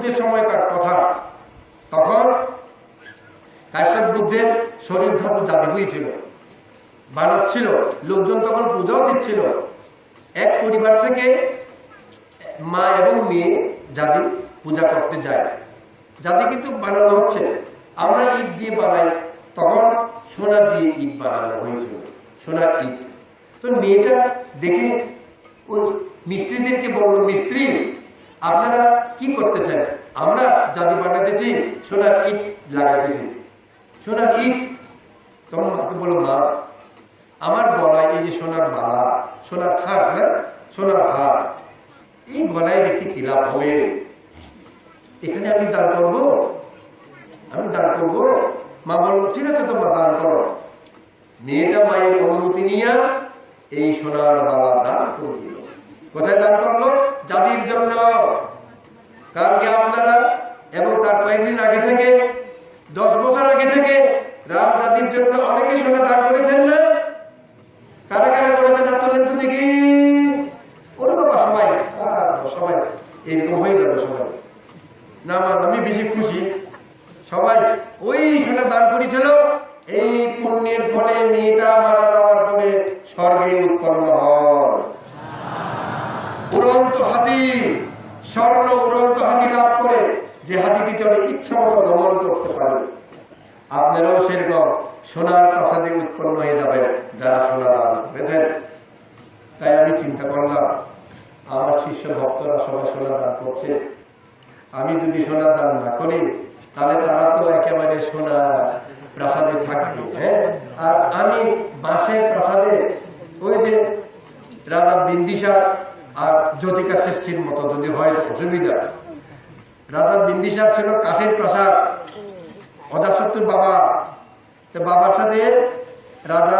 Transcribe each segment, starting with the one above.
বুদ্ধের সময়কার কথা। তখন কাশ্যপ বুদ্ধের শরীর ধাতু জাতি হয়েছিল বানাচ্ছিল লোকজন তখন পূজাও দিচ্ছিল। এক পরিবার থেকে মা এবং মেয়ে যাদের পূজা করতে যায়। যাদের কিন্তু বানানো হচ্ছে। আমরা ইট দিয়ে বানাই। তখন সোনা দিয়ে ইট বানানো হয়েছিল। সোনার ইট। তো মেয়েটা দেখে ওই মিস্ত্রিদেরকে বলল, মিস্ত্রি আপনারা কি করতেছেন? আমরা জাতি পাঠাতেছি সোনার ইট লাগাইতেছি সোনার ইট, তখন মাকে বলল, মা, আমার গলায় এই যে সোনার মালা, সোনার হার না সোনার হার, এই গলায় রেখে কি লাভ হবে? এখানে আমি দান করব? আমি দান করব? মা বলল, ঠিক আছে তোমরা দান করো। মেয়েটা মায়ের অনুমতি নিয়ে এই সোনার মালা দান করে দিল। কোথায় দান করল? জাতির জন্য। কারণ আপনারা এবং তার কয়েকদিন আগে থেকে, দশ বছর আগে থেকে রাম জাতির জন্য অনেকে সোনা দান করেছেন না? কারা কারা করেছেন হাত তোলেন তো সবাই সবাই, এরকম হয়ে সবাই। না আমার আমি বেশি খুশি। সবাই ওই সোনা দান করেছিল, এই পুণ্যের ফলে মেয়েটা মারা যাওয়ার পরে স্বর্গে উৎপন্ন উড়ন্ত হাতি, স্বর্ণ উড়ন্ত হাতি লাভ করে যে হাতিটি চলে ইচ্ছা মতো ভ্রমণ করতে পারে। আপনারাও সেরকম সোনার প্রাসাদে উৎপন্ন হয়ে যাবেন যারা সোনা দান করেছেন তাই আমি চিন্তা করলাম, আমার শিষ্য ভক্তরা সবাই সোনা দান করছে। আমি যদি সোনা দান না করি, তাহলে তারা তো একেবারে সোনা প্রাসাদে থাকবে হ্যাঁ? আর আমি বাঁশের প্রাসাদে ওই যে রাজা বিন্দিসার আর জ্যোতিকা সৃষ্টির মতো যদি হয়, অসুবিধা। রাজা বিন্দিসার ছিল কাঠের প্রাসাদ। অজাতশত্রুর বাবা। বাবার সাথে রাজা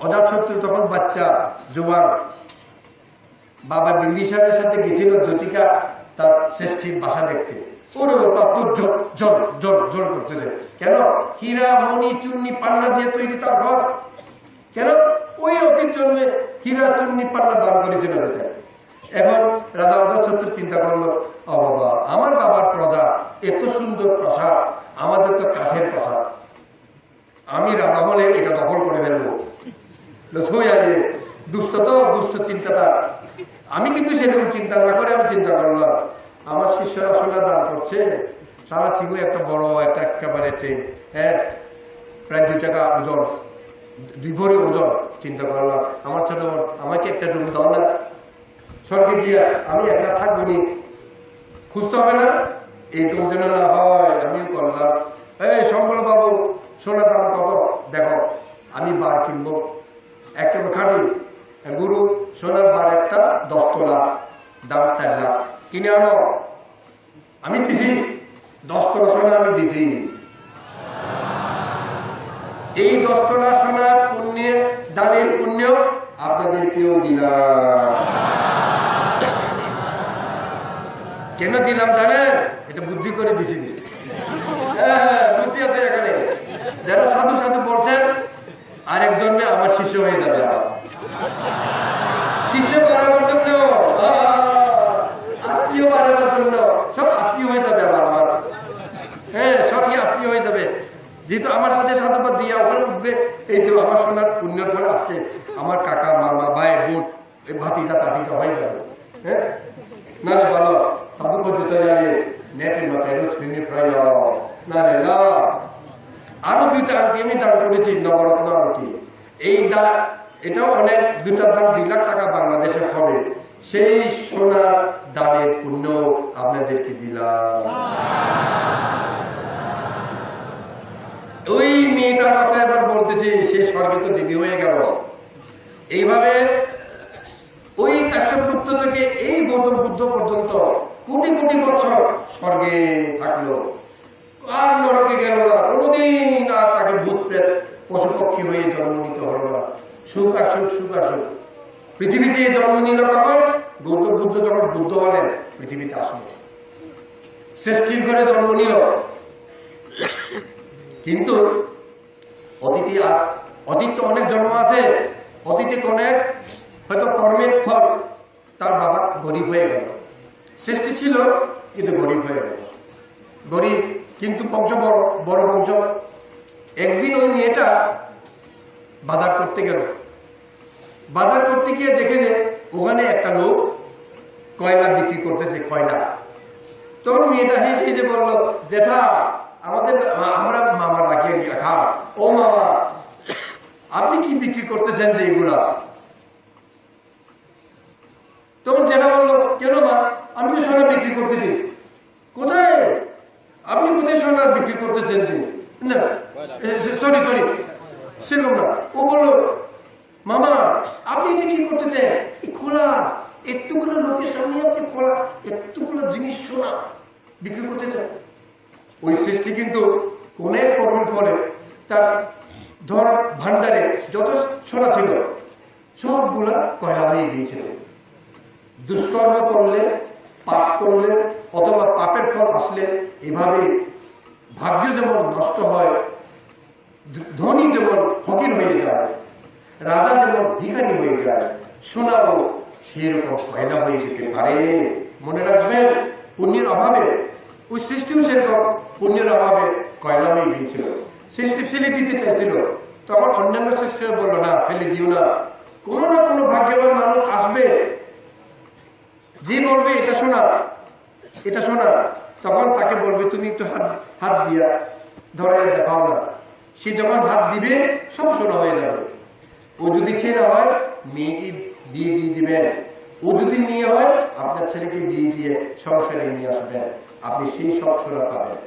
অজাতশত্রু তখন বাচ্চা, জোয়ান। বাবা বিন্দিসারের সাথে গেছিল জ্যোতিকা, তার শ্রেষ্ঠীর বাসা দেখতে। ওর জোর জোর করতেছে। কেন? হীরা, মণি, চুন্নি, পান্না দিয়ে তৈরি তার ঘর। কেন? ওই অতীত জন্মে হীরা চুন্নি দান করেছিল ওদের এখন রাজা অজাতশত্রু চিন্তা করল, ও বাবা, আমার বাবার প্রজা এত সুন্দর প্রাসাদ আমাদের তো কাঠের প্রাসাদ আমি রাজা হলে এটা দখল করে ফেলব। দুষ্ট তো, দুষ্ট চিন্তাটা আমি কিন্তু সেরকম চিন্তা না করে আমি চিন্তা করলাম। আমার শিষ্যরা সোনা দান করছে। সারা ছিগু একটা বড়, একটা একেবারে চেন হ্যাঁ প্রায় দুই টাকা ওজন। দুই ভরি ওজন চিন্তা করলাম আমার ছোট বোন, আমাকে একটা রুম দাও না। স্বর্গে গিয়া আমি একটা থাকব নি। খুঁজতে হবে না? এইটুকু যেন না হয় আমিও করলাম। এই সম্বল বাবু সোনার দাম কত? দেখো আমি বার কিনবো। একটা খাবি? গুরু সোনার বার একটা দশ তোলা দাম চার লাখ। কিনে আনো। আমি দিছি। দশ তোলা সোনা আমি দিছি। এই দশ তোলা সোনার পুণ্যের দানের পুণ্য আপনাদেরকেও দিলাম। কেন দিলাম জানেন? এটা বুদ্ধি করে দিছি হ্যাঁ, হ্যাঁ, আছে এখানে। যারা সাধু সাধু বলছেন আরেক জন্মে আমার শিষ্য হয়ে যাবে। শিষ্য বাড়াবার জন্য। আত্মীয় বাড়াবার জন্য। সব আত্মীয় হয়ে যাবে আমার। হ্যাঁ সবই আত্মীয় হয়ে যাবে। যেহেতু আমার সাথে সাধুবাদ দিয়ে ওখানে উঠবে এই তো আমার সোনার পুণ্যের ফল আসছে। আমার কাকা, মামা, ভাই, বোন ভাতিজা, তাতিজা হয়ে যাবে হ্যাঁ? নালে ভালো। সাধু প্রায় নালে না আরও দুইটা আংটি আমি দান করেছি, নবরত্ন আংটি। এই দা, এটাও অনেক, দুইটা দাম দুই লাখ টাকা বাংলাদেশে হবে। সেই সোনা দানের পুণ্য আপনাদেরকে দিলাম। মেয়েটার কথা এবার বলতেছে, সে স্বর্গে তো দেবী হয়ে গেল। এইভাবে ওই কাশ্যপুত্র থেকে এই গৌতম বুদ্ধ পর্যন্ত কোটি কোটি বছর স্বর্গে থাকল। আর নরকে গেল না, কোনোদিন আর তাকে ভূত প্রেত হয়ে জন্ম নিতে হলো না। সুখ আসুক সুখ আসুক পৃথিবীতে জন্ম নিল কখন? গৌতম বুদ্ধ যখন বুদ্ধ হলেন, পৃথিবীতে আসলো। শ্রেষ্ঠীর ঘরে জন্ম নিল। কিন্তু অতীতে অতীত তো অনেক জন্ম আছে, অতীতে অনেক হয়তো কর্মের ফল তার বাবা গরিব হয়ে গেল। সৃষ্টি ছিল, কিন্তু গরিব হয়ে গেল। গরিব, কিন্তু বংশ বড় বড় বংশ। একদিন ওই মেয়েটা বাজার করতে গেল। বাজার করতে গিয়ে দেখে যে ওখানে একটা লোক কয়লা বিক্রি করতেছে, কয়লা। তখন মেয়েটা হেসে হেসে বলল, জেঠা আমাদের, আমরা মামা রাখিয়ে খা ও মামা, আপনি কি বিক্রি করতেছেন যে এগুলা? তখন জেঠা বলল, কেন মা? আমি তো সোনা বিক্রি করতেছি। কোথায়? আপনি কোথায় সোনা বিক্রি করতেছেন যে? সরি সরি, সেরকম না। ও বলল, মামা, আপনি এটা কি করতেছেন খোলা, এতগুলো লোকের সামনে আপনি খোলা, এতগুলো জিনিস সোনা বিক্রি করতেছেন ওই সৃষ্টি কিন্তু অনেক কর্মের পরে তার ধর ভান্ডারে যত সোনা ছিল। সবগুলা কয়লা হয়ে গিয়েছিল দুষ্কর্ম করলে, পাপ করলে, অথবা পাপের ফল আসলে এভাবে ভাগ্য যেমন নষ্ট হয়, ধনী যেমন ফকির হয়ে যায়, রাজা যেমন ভিখারি হয়ে যায় সোনাও সেরকম পয়দা হয়ে যেতে পারে। মনে রাখবেন, পুণ্যের অভাবে ওই সৃষ্টিও সেরকম পুণ্যের অভাবে কয়লা হয়ে গিয়েছিল। সৃষ্টি ফেলে দিতে চাইছিল। তখন অন্যান্য সৃষ্টিরা বলল, না, ফেলে দিও না। কোনো না কোনো ভাগ্যবান মানুষ আসবে। যে বলবে, এটা শোনা এটা শোনা। তখন তাকে বলবে, তুমি একটু হাত হাত দিয়া ধরে দেখাও না। সে যখন হাত দিবে, সব শোনা হয়ে যাবে। ও যদি ছেলে হয়, মেয়েকে বিয়ে দিয়ে দিবেন। ও যদি মেয়ে হয়, আপনার ছেলেকে বিয়ে দিয়ে সংসারে নিয়ে আসবেন। আপনি সেই সব শোনা পাবেন।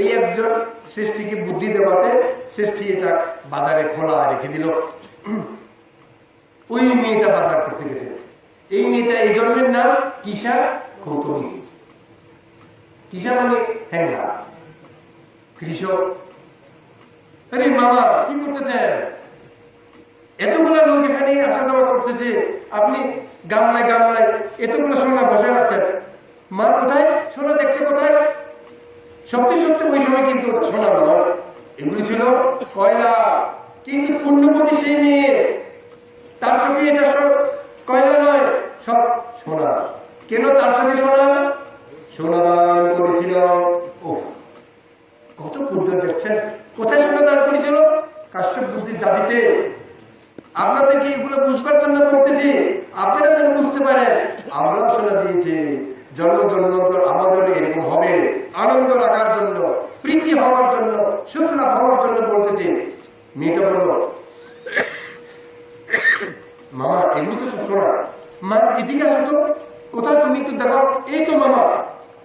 এই একজন সৃষ্টিকে বুদ্ধি দেওয়াতে সৃষ্টি এটা বাজারে খোলা রেখে দিল। ওই মেয়েটা বাজার করতে গেছে। এই মেয়েটা এই জন্মের নাম কিসা কৌতমী কিসা মানে হ্যাংলা কৃষক। আরে মামা কি করতেছেন? এতগুলো লোক এখানে আসা যাওয়া করতেছে, আপনি গামলায় গামলায় এতগুলো সোনা বসে আছেন মা কোথায়? সোনা দেখছে কোথায়? সত্যি সত্যি ওই সময় কিন্তু সোনা নয় এগুলি ছিল কয়লা, কিন্তু পুণ্যপতি সেই মেয়ে। তার চোখে এটা সব কয়লা নয়, সব সোনা। কেন তার চোখে সোনা? সোনা দান করেছিল। ও কত পুণ্য দেখছেন। কোথায় সোনা দান করেছিল? কাশ্যপ বুদ্ধির জাতিতে। আপনাদের কি এগুলো বুঝবার জন্য করতেছি? আপনারা যেন বুঝতে পারেন। আমরা সোনা দিয়েছি, জন্ম জন্মান্তর আমাদের এরকম হবে। আনন্দ রাখার জন্য, প্রীতি হওয়ার জন্য লাভ হওয়ার জন্য বলতেছি। মেয়েটা বলল মামা এগুলো তো সব শোনা। মা এদিকে আসো তো? কোথায় তুমি একটু দেখো এই তো মামা,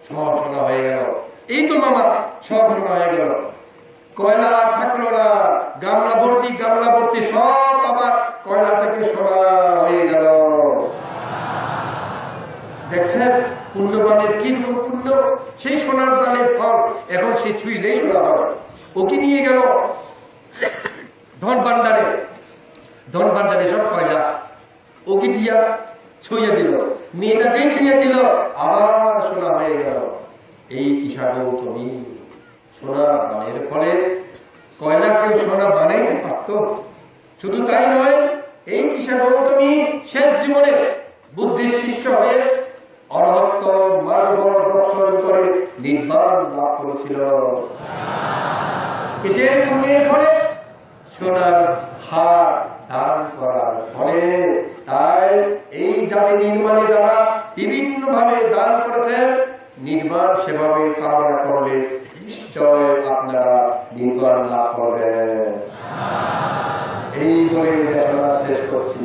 সব শোনা হয়ে গেল। এই তো মামা, সব শোনা হয়ে গেল। কয়লা থাকল না গামলা ভর্তি গামলা ভর্তি, সব আবার কয়লা থেকে সোনা হয়ে গেল। দেখছেন? পুণ্যবানের কি পুণ্য? সেই সোনার দানের ফল। এখন সে ছুঁইলেই সোনা ওকে নিয়ে গেল? ধন ভান্ডারে ধন ভান্ডারে সব কয়লা। ওকে দিয়া ছুঁয়ে দিল? মেয়েটা যেই ছুঁয়ে দিল। আবার সোনা হয়ে গেল। এই কিসা গৌতমী সোনা দানের ফলে কয়লা কেউ সোনা বানাইতে পারত শুধু তাই নয়, এই কিসা গৌতমী শেষ জীবনে বুদ্ধির শিষ্য হয়ে অরহত্ত মানব দর্শন করে নির্বাণ লাভ করেছিল। ফলে? সোনার হার দান করার ফলে। তাই এই জাতি নির্মাণে যারা বিভিন্ন ভাবে দান করেছেন নির্মাণ সেভাবে কামনা করলে নিশ্চয় আপনারা নির্মাণ লাভ করবেন। এই বলে আমরা শেষ করছি।